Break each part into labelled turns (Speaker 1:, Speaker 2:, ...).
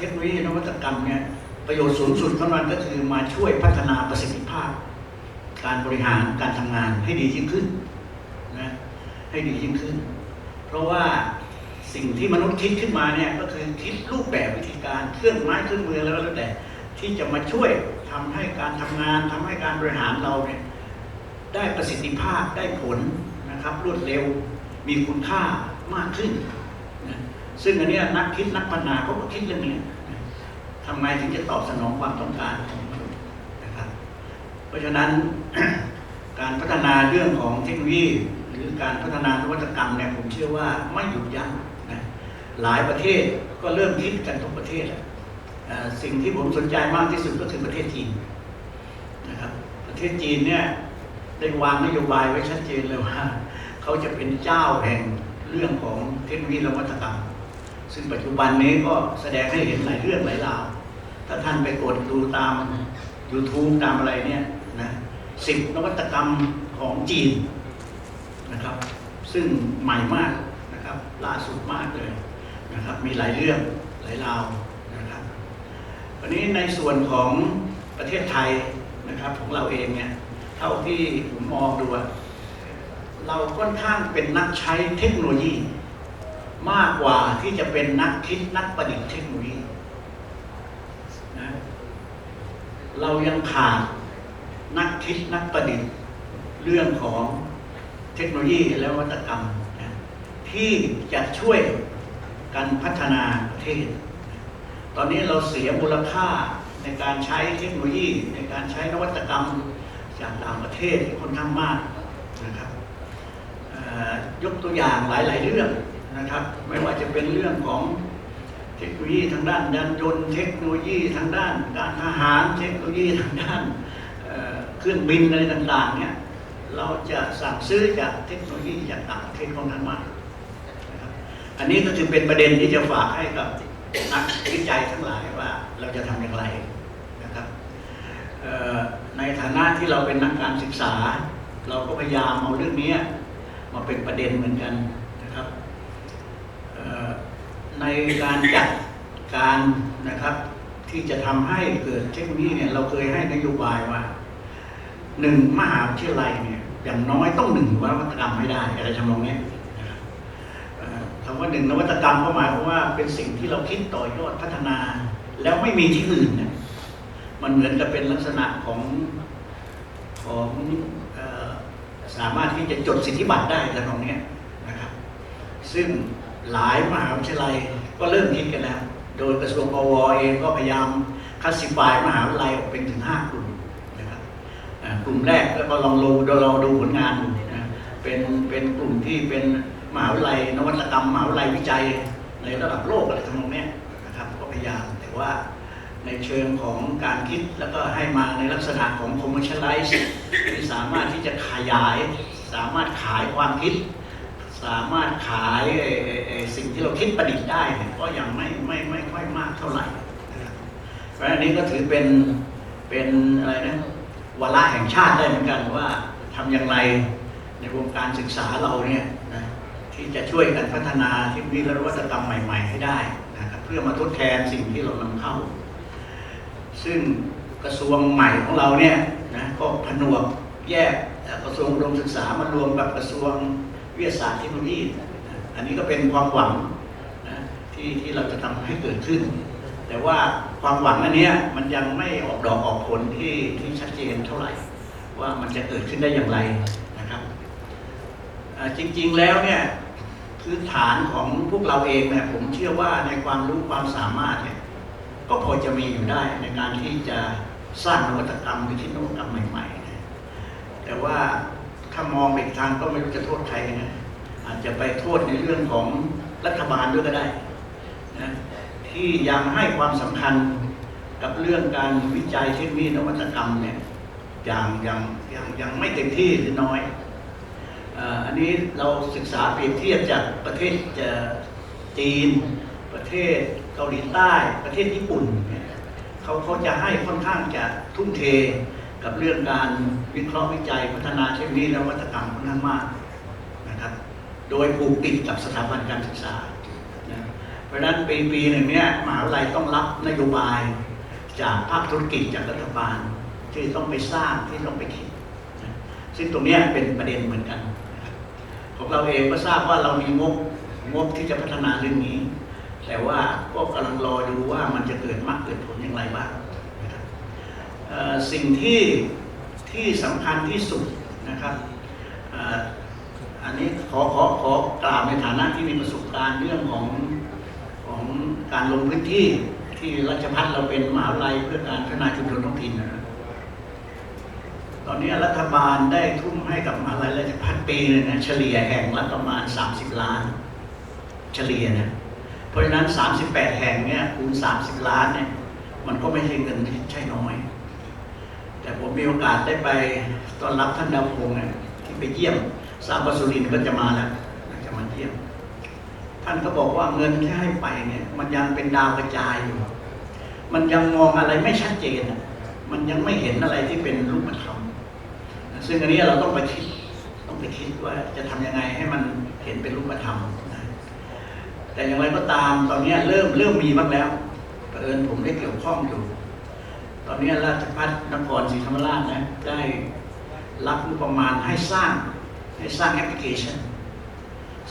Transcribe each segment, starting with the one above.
Speaker 1: เทคโนโลยีนวัตกรรมเนี่ยประโยชน์สูงสุดของมันก็คือมาช่วยพัฒนาประสิทธิภาพ การบริหารการทำงานให้ดียิ่งขึ้นนะให้ดียิ่งขึ้น เพราะว่าสิ่งที่มนุษย์คิดขึ้นมาเนี่ยก็คือคิดรูปแบบวิธีการเครื่องไม้เครื่องมือแล้วก็แล้วแต่ ที่จะมาช่วยทำให้การทำงานทำให้การบริหารเราเนี่ยได้ประสิทธิภาพได้ผลนะครับรวดเร็วมีคุณค่ามากขึ้นนะ ซึ่งอันนี้นักคิดนักพัฒนาเขาก็คิดเรื่องนี้ทำไงถึงจะตอบสนองความต้องการของมนุษย์นะครับ เพราะฉะนั้นการพัฒนาเรื่องของเทคโนโลยีหรือการพัฒนานวัตกรรมเนี่ยผมเชื่อว่าไม่หยุดยั้งนะหลายประเทศก็เริ่มคิดกันทุกประเทศแล้วเอ่อสิ่งที่ผมสนใจมากที่สุดก็คือประเทศจีนนะครับประเทศจีนเนี่ยได้วางนโยบายไว้ชัดเจนเลยว่า เขาจะเป็นเจ้าแห่งเรื่องของเทคโนโลยีและนวัตกรรม ซึ่งปัจจุบันนี้ก็แสดงให้เห็นหลายเรื่องหลายราว ถ้าท่านไปกดดูตาม YouTube ตามอะไรเนี่ยนะสิบนวัตกรรมของจีนนะครับ ซึ่งใหม่มากนะครับ ล่าสุดมากเลยนะครับ มีหลายเรื่องหลายราวนะครับวันนี้ในส่วนของประเทศไทยนะครับของเราเองเนี่ยเท่าที่ผมมองดูอะเราค่อนข้างเป็นนักใช้เทคโนโลยี มากกว่าที่จะเป็นนักคิดนักประดิษฐ์เทคโนโลยีนะเรายังขาดนักคิดนักประดิษฐ์เรื่องของเทคโนโลยีและนวัตกรรมนะที่จะช่วยกันพัฒนาประเทศ ตอนนี้เราเสียมูลค่าในการใช้เทคโนโลยีในการใช้นวัตกรรมจากต่างประเทศค่อนข้างมากนะครับยกตัวอย่างหลาย ๆ เรื่อง นะครับ ไม่ว่าจะเป็นเรื่องของเทคโนโลยีทางด้านยานยนต์เทคโนโลยีทางด้านการทหารเทคโนโลยีทางด้านเเครื่องบินอะไรต่างๆเนี่ยเราจะสั่งซื้อจากเทคโนโลยีจากต่างประเทศค่อนข้างมานะอันนี้ก็คือเป็นประเด็นที่จะฝากให้กับนักวิจัยทั้งหลายว่าเราจะทำอย่างไรนะครับในฐานะที่เราเป็นนักการศึกษา เราก็พยายามเอาเรื่องนี้มาเป็นประเด็นเหมือนกันนะครับ ในการจัดการนะครับ ที่จะทำให้เกิดเทคโนโลยีเนี่ยเราเคยให้นโยบายว่าหนึ่งมหาวิทยาลัยเนี่ยอย่างน้อยต้องหนึ่งนวัตกรรมให้ได้อะไรทำนองเนี้ยคำว่าหนึ่งนวัตกรรมก็หมายความว่าเป็นสิ่งที่เราคิดต่อยอดพัฒนา แล้วไม่มีที่อื่นเนี่ยมันเหมือนกับเป็นลักษณะของของสามารถที่จะจดสิทธิบัตรได้แต่ตรงเนี้ยนะครับ ซึ่ง หลายมหาวิทยาลัยก็เริ่มคิดกันแล้ว โดยกระทรวงปวเองก็พยายามคัดสิฟายมหาวิทยาลัยออกเป็นถึง 5 กลุ่มนะครับกลุ่มแรกแล้วก็ลองดูเราลองดูผลงานนะเป็นเป็นกลุ่มที่เป็นมหาวิทยาลัยนวัตกรรมมหาวิทยาลัยวิจัยในระดับโลกอะไรทั้งนั้นเนี่ยนะครับก็พยายามแต่ว่าในเชิงของการคิดแล้วก็ให้มาในลักษณะของ commercialize ที่สามารถที่จะขยายสามารถขายความคิด สามารถขายสิ่งที่เราคิดประดิษฐ์ได้ก็ยังไม่ไม่ไม่ค่อยมากเท่าไหร่ครับเพราะฉะนั้นอันนี้ก็ถือเป็นเป็นอะไรนะวาระแห่งชาติได้เหมือนกันว่าทำอย่างไรในวงการศึกษาเราเนี่ยนะที่จะช่วยกันพัฒนาเทคโนโลยีและนวัตกรรมใหม่ ๆ ให้ได้นะครับเพื่อมาทดแทนสิ่งที่เรานำเข้า ซึ่งกระทรวงใหม่ของเราเนี่ยนะก็ผนวกแยกกระทรวงอุดมศึกษามารวมกับกระทรวง วิทยาศาสตร์เทคโนโลยีอันนี้ก็เป็นความหวังนะที่ที่เราจะทำให้เกิดขึ้น แต่ว่าความหวังอันนี้มันยังไม่ออกดอกออกผลที่ที่ชัดเจนเท่าไหร่ ว่ามันจะเกิดขึ้นได้อย่างไรนะครับจริงๆแล้วเนี่ยพื้นฐานของพวกเราเองเนี่ยผมเชื่อว่าในความรู้ความสามารถเนี่ยก็พอจะมีอยู่ได้ในการที่จะสร้างนวัตกรรมหรือคิดนวัตกรรมใหม่ ๆามองไปอีกทางก็ไม่รู้จะโทษใครนะอาจจะไปโทษในเรื่องของรัฐบาลด้วยก็ได้นะที่ยังให้ความสำคัญกับเรื่องการวิจัยเทคโนโลยีนวัตกรรมเนี่ยอย่างอย่างอย่างยังไม่เต็มที่หรือน้อยอันนี้เราศึกษาเปรียบเทียบจากประเทศจ,จีน ประเทศเกาหลีใต้ ประเทศญี่ปุ่น เขาเขาจะให้ค่อนข้างจะทุ่มเท กับเรื่องการวิเคราะห์วิจัยพัฒนาเทคโนโลยีและวัตกรรมค่อนข้างมากนะครับโดยผูกติดกับสถาบันการศึกษานะเพราะฉะนั้นปีปีหนึ่งเนี่ยมหาวิทยาลัยต้องรับนโยบายจากภาคธุรกิจจากรัฐบาลที่ต้องไปสร้างที่ต้องไปคิดนะซึ่งตรงนี้เป็นประเด็นเหมือนกันของเราเองก็ทราบว่าเรามีงบงบที่จะพัฒนาเรื่องนี้ แต่ว่าก็กำลังรอดูว่ามันจะเกิดมากเกิดผลอย่างไรบ้าง สิ่งที่ที่สำคัญที่สุดนะครับอ,อันนี้ขอขอขอกล่าวในฐานะที่มีประสบการณ์เรื่องของของการลงพื้นที่ที่ราชพัฒเราเป็นมหาวิทยาลัยเพื่อการพัฒนาชุมชนท้องถิ่นนะครับตอนนี้รัฐบาลได้ทุ่มให้กับมหาวิทยาลัยราชพัฒปีนึงนะเฉลี่ยแห่งละประมาณ 30 ล้าน เฉลี่ยนะเพราะฉะนั้น 38 แห่งเนี่ยคูณ 30 ล้านเนี่ยมันก็ไม่ใช่เงินใช่น้อย แต่ผมมีโอกาสได้ไปต้อนรับท่านดาวพงศ์เนี่ยที่ไปเยี่ยมทราบว่าสุรินก็จะมาแล้วจะมาเยี่ยม ท่านก็บอกว่าเงินที่ให้ไปเนี่ย มันยังเป็นดาวกระจายอยู่ มันยังมองอะไรไม่ชัดเจนอะมันยังไม่เห็นอะไรที่เป็นรูปธรรมซึ่งอันนี้เราต้องไปคิดต้องไปคิดว่าจะทำยังไงให้มันเห็นเป็นรูปธรรมนะแต่อย่างไรก็ตามตอนนี้เริ่มเริ่มมีบ้างแล้วเผอิญผมได้เกี่ยวข้องอยู่ อนนี้ราชพัฒนครศรีธรรมราชนะได้รับงบประมาณให้สร้างให้สร้างแอปพลิเคชัน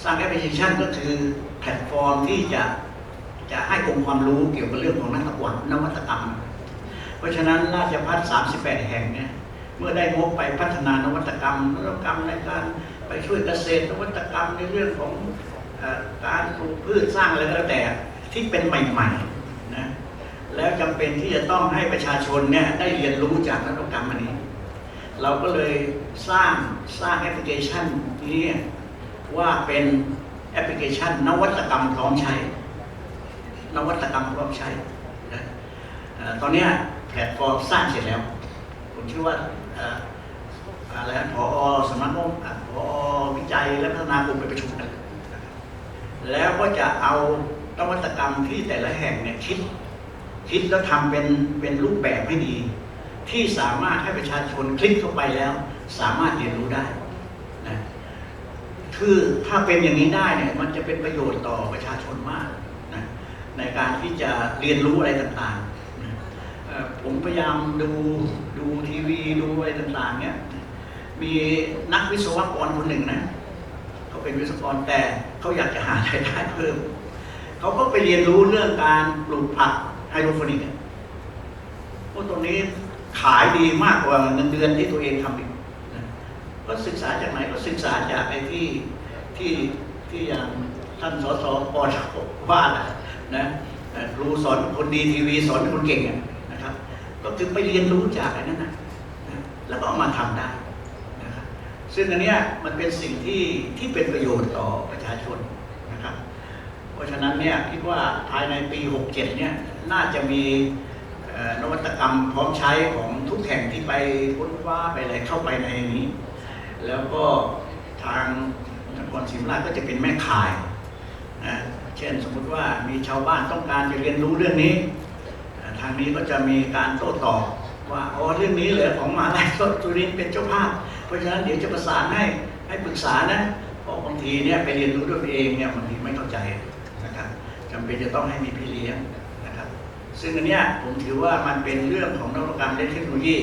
Speaker 1: สร้างแอปพลิเคชันก็คือแพลตฟอร์มที่จะจะให้องค์ความรู้เกี่ยวกับเรื่องของนักวัตนวัตกรรม เพราะฉะนั้นราชพัฒน์38 แห่งเนี่ยเมื่อได้งบไปพัฒนานวัตกรรมนวัตกรรมในการไปช่วยเกษตรนวัตกรรมในเรื่องของการปลูกพืชสร้างอะไรก็แล้วแต่ที่เป็นใหม่ๆนะ แล้วจำเป็นที่จะต้องให้ประชาชนเนี่ยได้เรียนรู้จากนวัตกรรมอันนี้ เราก็เลยสร้างสร้างแอปพลิเคชันนี้ว่าเป็นแอปพลิเคชัน นวัตกรรมพร้อมใช้ นวัตกรรมพร้อมใช้นะตอนนี้แพลตฟอร์มสร้างเสร็จแล้ว ผมเชื่อว่าอะไรนะพอสำนักงบอะพอวิจัยและพัฒนากลุ่มไปประชุมกัน แล้วก็จะเอานวัตกรรมที่แต่ละแห่งเนี่ยคิด คิดแล้วทำเป็นเป็นรูปแบบให้ดี ที่สามารถให้ประชาชนคลิกเข้าไปแล้ว สามารถเรียนรู้ได้นะคือถ้าเป็นอย่างนี้ได้เนี่ยมันจะเป็นประโยชน์ต่อประชาชนมากนะในการที่จะเรียนรู้อะไรต่างๆนะผมพยายามดูดูทีวีดูอะไรต่างๆเนี่ยมีนักวิศวกรคนหนึ่งนะเขาเป็นวิศวกรแต่เขาอยากจะหารายได้เพิ่มเขาก็ไปเรียนรู้เรื่องการปลูกผัก ไฮโดรโปนิกอะโอ้ตรงนี้ขายดีมากกว่าเงินเดือนที่ตัวเองทำอีกก็ศึกษาจากไหนก็ศึกษาจากไอ้ที่ที่ที่อย่างท่านสสปอชว่านะนะครูสอนคนดีทีวีสอนคนเก่งนะครับ ก็คือไปเรียนรู้จากไอ้นั้นนะนะแล้วก็เอามาทำได้นะครับซึ่งอันเนี้ยมันเป็นสิ่งที่ที่เป็นประโยชน์ต่อประชาชน ราะฉะนั้นเนี่ยคิดว่าภายในปี 67 เนี่ยน่าจะมีนวัตกรรมพร้อมใช้ของทุกแห่งที่ไปค้นคว้าไปอะไรเข้าไปในนี้ แล้วก็ทางนครศรีธรรมราชก็จะเป็นแม่ข่ายนะเช่นสมมุติว่ามีชาวบ้านต้องการจะเรียนรู้เรื่องนี้ ทางนี้ก็จะมีการโต้ตอบว่าอ๋อเรื่องนี้เหลือของมหาลัยก็จุรินเป็นเจ้าภาพ เพราะฉะนั้นเดี๋ยวจะประสานให้ให้ปรึกษานะเพราะบางทีเนี่ยไปเรียนรู้ด้วยตัวเองเนี่ยบางทีไม่เข้าใจ นะครับจำเป็นจะต้องให้มีพี่เลี้ยงนะครับ ซึ่งอันเนี้ยผมถือว่ามันเป็นเรื่องของนวัตกรรมและเทคโนโลยี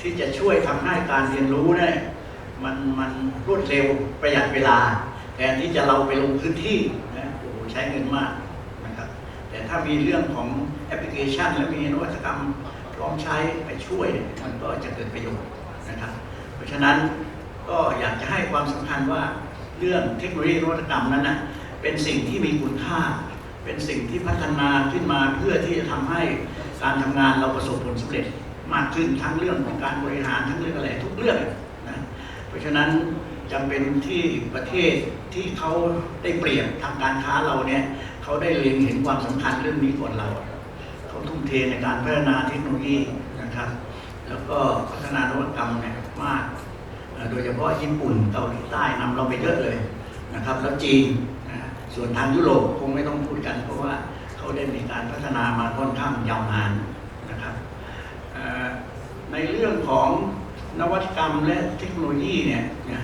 Speaker 1: ที่จะช่วยทำให้การเรียนรู้เนี่ยมันมันรวดเร็วประหยัดเวลาแทนที่จะเราไปลงพื้นที่นะโอ้โหใช้เงินมากนะครับ แต่ถ้ามีเรื่องของแอปพลิเคชัน และมีนวัตกรรมพร้อมใช้ไปช่วยเนี่ยมันก็จะเกิดประโยชน์นะครับ เพราะฉะนั้นก็อยากจะให้ความสำคัญว่าเรื่องเทคโนโลยีนวัตกรรมนั้นนะ เป็นสิ่งที่มีคุณค่า เป็นสิ่งที่พัฒนาขึ้นมาเพื่อที่จะทำให้การทำงานเราประสบผลสำเร็จมากขึ้นทั้งเรื่องของการบริหารทั้งเรื่องอะไรทุกเรื่องนะเพราะฉะนั้นจำเป็นที่ประเทศที่เขาได้เปรียบทางการค้าเราเนี่ยเขาได้เล็งเห็นความสำคัญเรื่องนี้ก่อนเรา เขาทุ่มเทในการพัฒนาเทคโนโลยีนะครับ แล้วก็พัฒนานวัตกรรมเนี่ยมาก โดยเฉพาะญี่ปุ่นเกาหลีใต้นำเราไปเยอะเลยนะครับ แล้วจีน ส่วนทางยุโรปคงไม่ต้องพูดกัน เพราะว่าเขาได้มีการพัฒนามาค่อนข้างยาวนานนะครับในเรื่องของนวัตกรรมและเทคโนโลยีเนี่ยนะ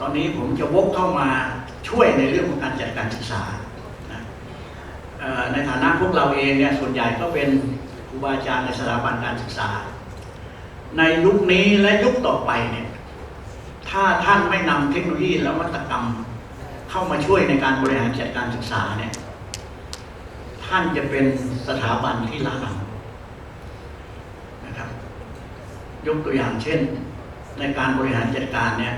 Speaker 1: ตอนนี้ผมจะวกเข้ามาช่วยในเรื่องของการจัดการศึกษานะในฐานะพวกเราเองเนี่ยส่วนใหญ่ก็เป็นครูบาอาจารย์ในสถาบันการศึกษา ในยุคนี้และยุคต่อไปเนี่ยถ้าท่านไม่นำเทคโนโลยีและนวัตกรรม เข้ามาช่วยในการบริหารจัดการศึกษาเนี่ย ท่านจะเป็นสถาบันที่ล้าหลังนะครับ ยกตัวอย่างเช่น ในการบริหารจัดการเนี่ย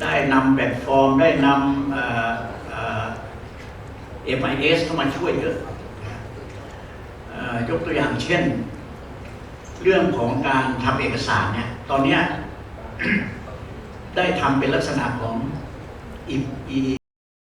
Speaker 1: ได้นำแบบฟอร์ม ได้นำเอ่อเอ่อ MIS เข้ามาช่วยเยอะยกตัวอย่างเช่น เรื่องของการทำเอกสารเนี่ย ตอนนี้ได้ทำเป็นลักษณะของ y, y